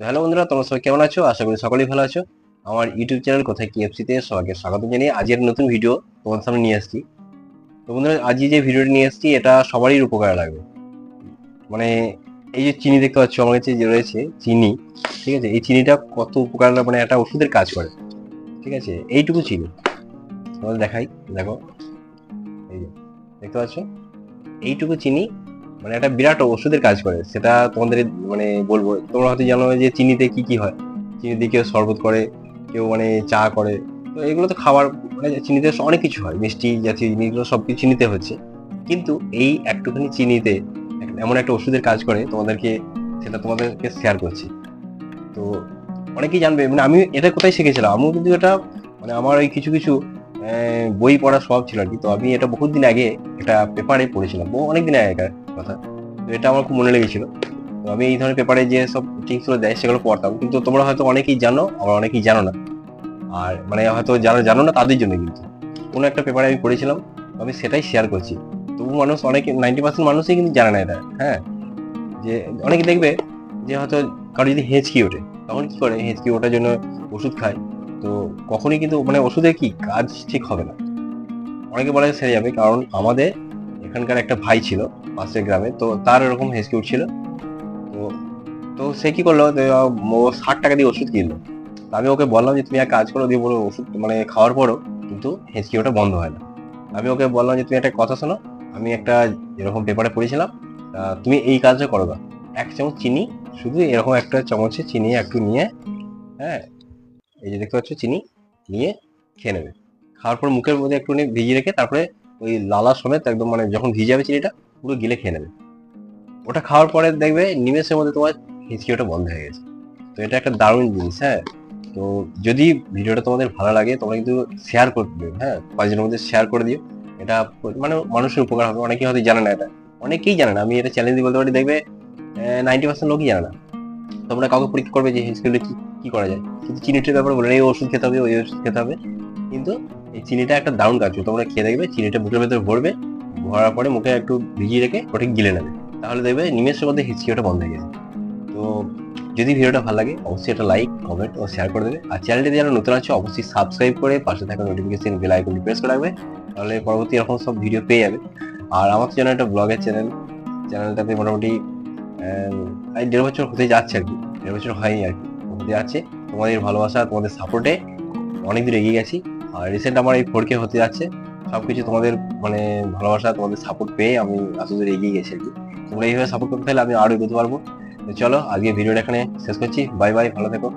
Hello বন্ধুরা, তোমরা সবাই কেমন আছো? আশা করি সকলেই ভালো আছো। আমার ইউটিউব চ্যানেল কোথায় তে সবাইকে স্বাগত জানিয়ে আজকের নতুন ভিডিও তোমার সামনে নিয়ে আসছি। তো বন্ধুরা আজকে যে ভিডিওটি নিয়ে আসছি, এটা সবারই উপকারে লাগবে। মানে এই যে চিনি দেখতে পাচ্ছ, আমার কাছে যে রয়েছে চিনি, ঠিক আছে? এই চিনিটা কত উপকার মানে একটা ওষুধের কাজ করে, ঠিক আছে? এইটুকু চিনি। তোমাদের দেখাই, দেখো। এই যে, দেখতে পাচ্ছ? এইটুকু চিনি মানে একটা বিরাট ওষুধের কাজ করে, সেটা তোমাদের মানে বলব, তোমরা হয়তো জানো যে চিনিতে কি কি হয়। চিনি দিয়ে কেউ শরবত করে, কেউ মানে চা করে, তো এগুলো তো খাবার মানে চিনিতে অনেক কিছু হয়, মিষ্টি জাতীয় জিনিসগুলো সব কিছু চিনিতে হচ্ছে। কিন্তু এই একটুখানি চিনিতে এমন একটা ওষুধের কাজ করে, তোমাদেরকে সেটা তোমাদেরকে শেয়ার করছি। তো অনেকেই জানবে মানে আমি এটা কোথায় শিখেছিলাম? আমিও কিন্তু এটা মানে আমার ওই কিছু কিছু বই পড়ার স্বভাব ছিল আর কি। তো আমি এটা বহুত দিন আগে একটা পেপারে পড়েছিলাম অনেক দিন আগেকার কথা। এটা আমার খুব মনে লেগেছিল। তো আমি এই ধরনের পেপারে যে সব টিপসগুলো দেয়, সেগুলো পড়তাম। কিন্তু তোমরা হয়তো অনেকেই জানো, আবার অনেকেই জানো না। আর মানে হয়তো যারা জানো না, তাদের জন্য কিন্তু। কোনো একটা পেপারে আমি পড়েছিলাম আমি সেটাই শেয়ার করছি। তবু মানুষ অনেকে নাইনটি পার্সেন্ট মানুষই কিন্তু জানে না এটা হ্যাঁ? যে অনেকে দেখবে যে হয়তো কারও যদি হেঁচকি ওঠে, তখন কি করে হেঁচকি ওঠার জন্য ওষুধ খায়? তো কখনই কিন্তু মানে ওষুধে কি কাজ ঠিক হবে না। অনেকে বলে সেরে যাবে, কারণ আমাদের এখানকার একটা ভাই ছিল পাশের গ্রামে। তো তার এরকম হেঁচকি উঠছিল তো তো সে কি করল? ও ষাট টাকা দিয়ে ওষুধ কিনলো। আমি ওকে বললাম যে, তুমি এক কাজ করো, দিয়ে বলো ওষুধ মানে খাওয়ার পরও কিন্তু হেঁচকি ওটা বন্ধ হয় না। আমি ওকে বললাম যে, তুমি একটা কথা শোনো। আমি একটা এরকম পেপারে পড়েছিলাম তুমি এই কাজটা করো না এক চামচ চিনি, শুধু এরকম একটা চামচে চিনি একটু নিয়ে হ্যাঁ এই যে দেখতে পাচ্ছ, চিনি নিয়ে খেয়ে নেবে। খাওয়ার পর মুখের মধ্যে একটু ভিজিয়ে রেখে তারপরে ওই লালা সমেত একদম মানে যখন ভিজে ভিজাবে চিনিটা, পুরো গিলে খেয়ে নেবে। ওটা খাওয়ার পরে দেখবে নিমেষের মধ্যে তোমার হিচকি ওটা বন্ধ হয়ে গেছে। তো এটা একটা দারুণ জিনিস হ্যাঁ? তো যদি ভিডিওটা তোমাদের ভালো লাগে, তোমরা কিন্তু শেয়ার করে দিও হ্যাঁ? পাঁচজনের মধ্যে শেয়ার করে দিও। এটা মানে মানুষের উপকার হবে, অনেকেই হয়তো জানে না এটা। অনেকেই জানে না, আমি এটা চ্যালেঞ্জ বলতে পারি, দেখবে নাইনটি পার্সেন্ট লোকই জানে না। তোমরা কাউকে পরীক্ষা করবে যে হিচকিটা কি কি করা যায়। কিন্তু চিনিটার ব্যাপারে বলে এই ওষুধ খেতে হবে, ওই ওষুধ খেতে হবে। কিন্তু এই চিনিটা একটা দারুণ কাজ। তোমরা খেয়ে দেখবে, চিনিটা মুখের ভেতরে ভরবে, ভরার পরে মুখে একটু ভিজিয়ে রেখে ওটা গিলে নেবে। তাহলে দেখবে নিমেষের মধ্যে হিচকি ওটা বন্ধ হয়ে গেছে। তো যদি ভিডিওটা ভালো লাগে, অবশ্যই একটা লাইক কমেন্ট ও শেয়ার করে দেবে। আর চ্যানেলটি যারা নতুন আছে, অবশ্যই সাবস্ক্রাইব করে পাশে থাকা নোটিফিকেশন বেল আইকনটি প্রেস করে রাখবে, তাহলে পরবর্তী এরকম সব ভিডিও পেয়ে যাবে। আর আমার জন্য একটা ব্লগের চ্যানেল চ্যানেলটাতে মোটামুটি এই দেড় বছর হতে যাচ্ছে আর কি, দেড় বছর হয়নি আর কি, হতে যাচ্ছে। তোমাদের ভালোবাসা, তোমাদের সাপোর্টে অনেক দূর এগিয়ে গেছি। আর রিসেন্ট আমার এই ফোর কে হতে যাচ্ছে, সবকিছু তোমাদের মানে ভালোবাসা, তোমাদের সাপোর্ট পেয়ে আমি আসলে এগিয়ে গেছি আর কি। তোমরা এইভাবে সাপোর্ট করতে আমি আরও এগোতে পারব। চলো আজকে ভিডিওটা এখানে শেষ করছি। বাই বাই ভালো থেকো।